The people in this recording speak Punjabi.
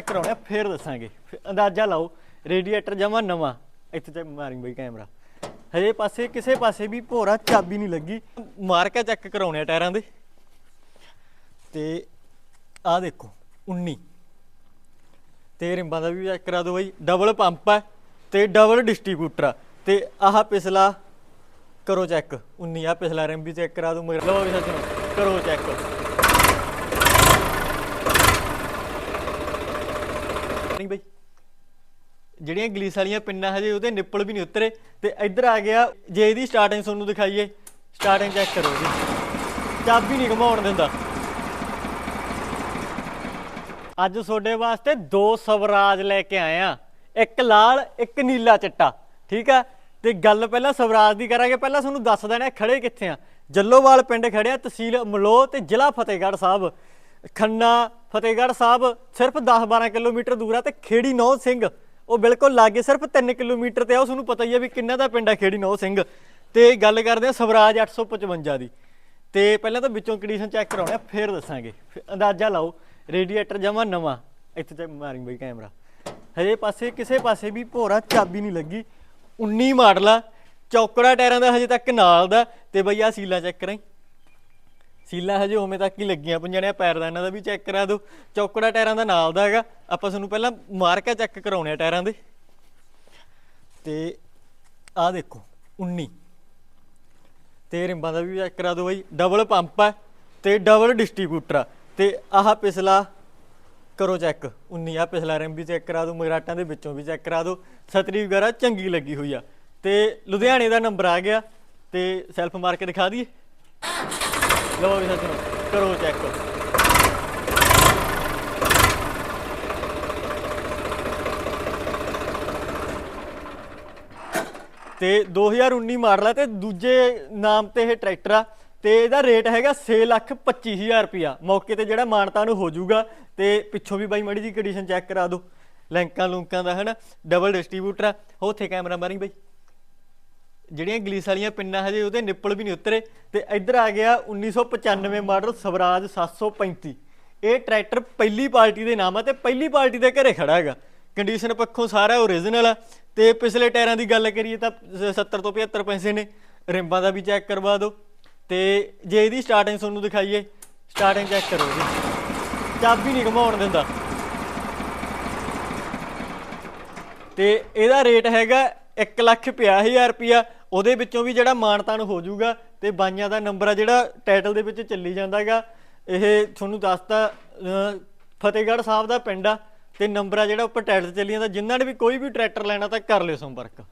ਕਰਾਉਣਾ ਫੇਰ ਦੱਸਾਂਗੇ। ਫਿਰ ਅੰਦਾਜ਼ਾ ਲਾਓ, ਰੇਡੀਏਟਰ ਜਮਾ ਨਵਾਂ। ਇੱਥੇ ਤੇ ਮਾਰਿੰਗ ਬਈ ਕੈਮਰਾ। ਹਜੇ ਪਾਸੇ, ਕਿਸੇ ਪਾਸੇ ਵੀ ਭੋਰਾ ਚਾਬੀ ਨਹੀਂ ਲੱਗੀ। ਮਾਰ ਚੈੱਕ ਕਰਾਉਣੇ ਆ ਟਾਇਰਾਂ ਦੇ। ਤੇ ਆਹ ਦੇਖੋ 19 ਤੇ ਰਿੰਬਾਂ ਦਾ ਵੀ ਚੈੱਕ ਕਰਾ ਦਿਓ ਬਾਈ। ਡਬਲ ਪੰਪ ਹੈ ਤੇ ਡਬਲ ਡਿਸਟ੍ਰੀਬਿਊਟਰ ਆ। ਤੇ ਆਹ ਪਿਛਲਾ, ਕਰੋ ਚੈੱਕ। 19 ਆ ਪਿਛਲਾ ਰਿੰਬ ਵੀ ਚੈੱਕ ਕਰਾ ਦਿਓ। ਮਗਰ ਲਓ ਵੀ ਸੱਜਣੋ, ਕਰੋ ਚੈੱਕ। ਨਹੀਂ ਬਈ। ਜਿਹੜੀਆਂ ਗਲੀਸ ਵਾਲੀਆਂ ਪਿੰਨਾਂ ਹਜੇ ਉਹਦੇ ਨਿੱਪਲ ਵੀ ਨਹੀਂ ਉਤਰੇ। ਤੇ ਇੱਧਰ ਆ ਗਿਆ, ਜੇ ਇਹਦੀ ਸਟਾਰਟਿੰਗ ਤੁਹਾਨੂੰ ਦਿਖਾਈਏ ਸਟਾਰਟਿੰਗ ਚੈੱਕ ਕਰੋ ਜੀ। ਚਾਬੀ ਨਹੀਂ ਘਮਾਉਣ ਦਿੰਦਾ। ਅੱਜ ਤੁਹਾਡੇ ਵਾਸਤੇ ਦੋ ਸਵਰਾਜ ਲੈ ਕੇ ਆਏ ਆ ਇੱਕ ਲਾਲ, ਇੱਕ ਨੀਲਾ ਚਿੱਟਾ, ਠੀਕ ਆ? ਤੇ ਗੱਲ ਪਹਿਲਾਂ ਸਵਰਾਜ ਦੀ ਕਰਾਂਗੇ। ਪਹਿਲਾਂ ਤੁਹਾਨੂੰ ਦੱਸ ਦੇਣਾ ਖੜੇ ਕਿੱਥੇ ਆ? ਜੱਲੋਵਾਲ ਪਿੰਡ ਖੜਿਆ ਤਹਿਸੀਲ ਮਲੋ ਤੇ ਜ਼ਿਲ੍ਹਾ ਫਤਿਹਗੜ੍ਹ ਸਾਹਿਬ। ਖੰਨਾ ਫਤਿਹਗੜ੍ਹ ਸਾਹਿਬ ਸਿਰਫ 10-12 ਕਿਲੋਮੀਟਰ ਦੂਰ ਆ ਤੇ ਖੇੜੀ ਨੌ ਸਿੰਘ, ਉਹ ਬਿਲਕੁਲ ਲਾਗੇ ਸਿਰਫ 3 ਕਿਲੋਮੀਟਰ ਤੇ ਆ, ਉਹ ਤੁਹਾਨੂੰ ਪਤਾ ਹੀ ਆ ਵੀ ਕਿੰਨਾ ਦਾ ਪਿੰਡ ਆ ਖੇੜੀ ਨੌ ਸਿੰਘ। ਤੇ ਗੱਲ ਕਰਦੇ ਆ ਸਵਰਾਜ 855 ਦੀ। ਤੇ ਪਹਿਲਾਂ ਤਾਂ ਵਿੱਚੋਂ ਕੰਡੀਸ਼ਨ ਚੈੱਕ ਕਰਾਉਣਾ ਫਿਰ ਦੱਸਾਂਗੇ। ਫਿਰ ਅੰਦਾਜ਼ਾ ਲਾਓ ਰੇਡੀਏਟਰ ਜਮਾ ਨਵਾਂ। ਇੱਥੇ ਤੇ ਮਾਰਿੰਗ ਬਈ ਕੈਮਰਾ ਹਜੇ ਪਾਸੇ, ਕਿਸੇ ਪਾਸੇ ਵੀ ਭੋਰਾ ਚਾਬੀ ਨਹੀਂ ਲੱਗੀ। 19 ਮਾਡਲ ਆ, ਚੌਕੜਾ ਟਾਇਰਾਂ ਦਾ ਹਜੇ ਤੱਕ ਨਾਲ ਦਾ, ਤੇ ਬਈ ਆ ਸੀਲਾ ਚੈੱਕ ਕਰਾਂ ਸੀਲਾ ਹਜੇ ਉਵੇਂ ਤੱਕ ਹੀ ਲੱਗੀਆਂ ਪਈਆਂ ਨੇ ਪੈਰ ਦਾ ਇਹਨਾਂ ਦਾ ਵੀ ਚੈੱਕ ਕਰਾ ਦਿਓ। ਚੌਕੜਾ ਟਾਇਰਾਂ ਦਾ ਨਾਲ ਦਾ ਹੈਗਾ। ਆਪਾਂ ਤੁਹਾਨੂੰ ਪਹਿਲਾਂ ਮਾਰ ਕੇ ਚੈੱਕ ਕਰਾਉਣੇ ਆ ਟਾਇਰਾਂ ਦੇ। ਤੇ ਆਹ ਦੇਖੋ 19 ਤੇ ਰਿੰਬਾਂ ਦਾ ਵੀ ਚੈੱਕ ਕਰਾ ਦਿਓ ਬਾਈ। ਡਬਲ ਪੰਪ ਹੈ ਤੇ ਡਬਲ ਡਿਸਟ੍ਰੀਬਿਊਟਰ ਆ। ਤੇ ਆਹ ਪਿਛਲਾ ਕਰੋ ਚੈੱਕ 19 ਆ ਪਿਛਲਾ ਰਿੰਬ ਵੀ ਚੈੱਕ ਕਰਾ ਦਿਓ। ਮਗਰਾਟਾਂ ਦੇ ਵਿੱਚੋਂ ਵੀ ਚੈੱਕ ਕਰਾ ਦਿਓ। ਸਤਰੀ ਵਗੈਰਾ ਚੰਗੀ ਲੱਗੀ ਹੋਈ ਆ। ਤੇ ਲੁਧਿਆਣੇ ਦਾ ਨੰਬਰ ਆ ਗਿਆ। ਤੇ ਸੈਲਫ ਮਾਰ ਕੇ ਦਿਖਾ ਦਈਏ। ਲਓ ਵੀ ਸੱਜਣੋ ਕਰੋ ਚੈੱਕ ਤੇ 2019 ਮਾਡਲ ਹੈ ਤੇ ਦੂਜੇ ਨਾਮ ਤੇ ਇਹ ਟਰੈਕਟਰ ਆ ਤੇ ਇਹਦਾ ਰੇਟ ਹੈਗਾ 6,25,000 ਰੁਪਿਆ ਮੌਕੇ ਤੇ ਜਿਹੜਾ ਮਾਨਤਾ ਨੂੰ ਹੋ ਜਾਊਗਾ ਤੇ ਪਿੱਛੋਂ ਵੀ ਬਾਈ ਮੜੀ ਜੀ ਕੰਡੀਸ਼ਨ ਚੈੱਕ ਕਰਾ ਦਿਓ। ਲੈਂਕਾਂ ਲੂੰਕਾਂ ਦਾ ਹਨਾ ਡਬਲ ਡਿਸਟ੍ਰੀਬਿਊਟਰ ਆ ਉੱਥੇ ਕੈਮਰਾ ਮਾਰੀ ਬਾਈ। ਜਿਹੜੀਆਂ ਗਲੀਸ ਵਾਲੀਆਂ ਪਿੰਨਾਂ ਹਜੇ ਉਹਦੇ ਨਿੱਪਲ ਵੀ ਨਹੀਂ ਉਤਰੇ ਤੇ ਇੱਧਰ ਆ ਗਿਆ 1995 ਮਾਡਲ ਸਵਰਾਜ 735 ਇਹ ਟਰੈਕਟਰ ਪਹਿਲੀ ਪਾਰਟੀ ਦੇ ਨਾਮ ਆ ਤੇ ਪਹਿਲੀ ਪਾਰਟੀ ਦੇ ਘਰੇ ਖੜਾ ਹੈਗਾ। ਕੰਡੀਸ਼ਨ ਪੱਖੋਂ ਸਾਰਾ ਓਰੀਜਨਲ ਆ ਤੇ ਪਿਛਲੇ ਟਾਇਰਾਂ ਦੀ ਗੱਲ ਕਰੀਏ ਤਾਂ 70 ਤੋਂ 75 ਪੈਸੇ ਨੇ। ਰਿੰਬਾਂ ਦਾ ਵੀ ਚੈੱਕ ਕਰਵਾ ਦਿਓ। ਤੇ ਜੇ ਇਹਦੀ ਸਟਾਰਟਿੰਗ ਤੁਹਾਨੂੰ ਦਿਖਾਈਏ ਸਟਾਰਟਿੰਗ ਚੈੱਕ ਕਰੋ ਜੀ। ਚਾਬੀ ਨਹੀਂ ਘਮਾਉਣ ਦਿੰਦਾ। ਤੇ ਇਹਦਾ ਰੇਟ ਹੈਗਾ 150000 ਰੁਪਿਆ ਉਹਦੇ ਵਿੱਚੋਂ ਵੀ ਜਿਹੜਾ ਮਾਨਤਾਨ ਹੋ ਜਾਊਗਾ ਤੇ ਬਾਈਆਂ ਦਾ ਨੰਬਰ ਆ ਜਿਹੜਾ ਟਾਈਟਲ ਦੇ ਵਿੱਚ ਚੱਲੀ ਜਾਂਦਾਗਾ ਇਹ ਤੁਹਾਨੂੰ ਦੱਸਤਾ ਫਤਿਹਗੜ੍ਹ ਸਾਹਿਬ ਦਾ ਪਿੰਡ ਆ ਤੇ ਨੰਬਰ ਆ ਜਿਹੜਾ ਉੱਪਰ ਟਾਈਟਲ ਚੱਲੀ ਜਾਂਦਾ। ਜਿਨ੍ਹਾਂ ਨੇ ਵੀ ਕੋਈ ਵੀ ਟਰੈਕਟਰ ਲੈਣਾ ਤਾਂ ਕਰ ਲਿਓ ਸੰਪਰਕ।